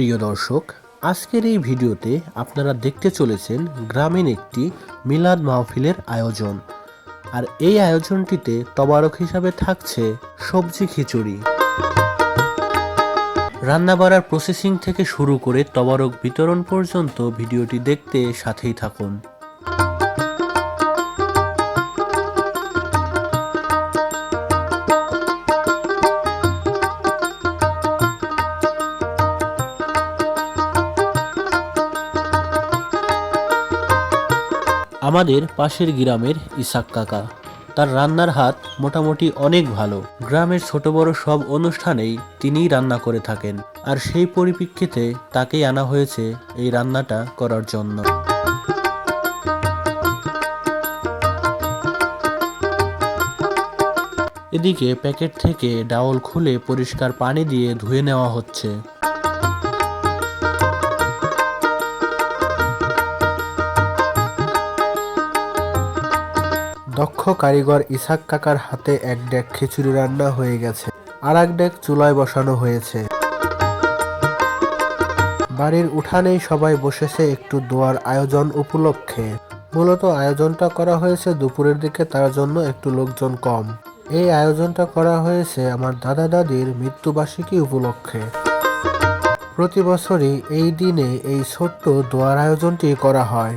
প্রিয় দর্শক, আজকের এই ভিডিওতে আপনারা দেখতে চলেছেন গ্রামীণ একটি মিলাদ মাহফিলের আয়োজন। আর এই আয়োজনটিতে তবারক হিসাবে থাকছে সবজি খিচুড়ি। রান্না বাড়ার প্রসেসিং থেকে শুরু করে তবারক বিতরণ পর্যন্ত ভিডিওটি দেখতে সাথেই থাকুন। আমাদের পাশের গ্রামের ইসাক কাকা। তার রান্নার হাত মোটামুটি অনেক ভালো। গ্রামের ছোট বড় সব অনুষ্ঠানেই তিনিই রান্না করে থাকেন। আর সেই পরিপ্রেক্ষিতে তাকেই আনা হয়েছে এই রান্নাটা করার জন্য। এদিকে প্যাকেট থেকে ডাউল খুলে পরিষ্কার পানি দিয়ে ধুয়ে নেওয়া হচ্ছে। দক্ষ কারিগর ইসাক কাকার হাতে এক ডেক খিচুড়ি রান্না হয়ে গেছে। আর এক ডেক চুলায় বসানো হয়েছে। বাড়ির উঠানেই সবাই বসেছে একটু দোয়ার আয়োজন উপলক্ষে। মূলত আয়োজনটা করা হয়েছে দুপুরের দিকে, তার জন্য একটু লোকজন কম। এই আয়োজনটা করা হয়েছে আমার দাদা দাদির মৃত্যুবার্ষিকী উপলক্ষে। প্রতি বছরই এই দিনে এই ছোট্ট দোয়ার আয়োজনটি করা হয়।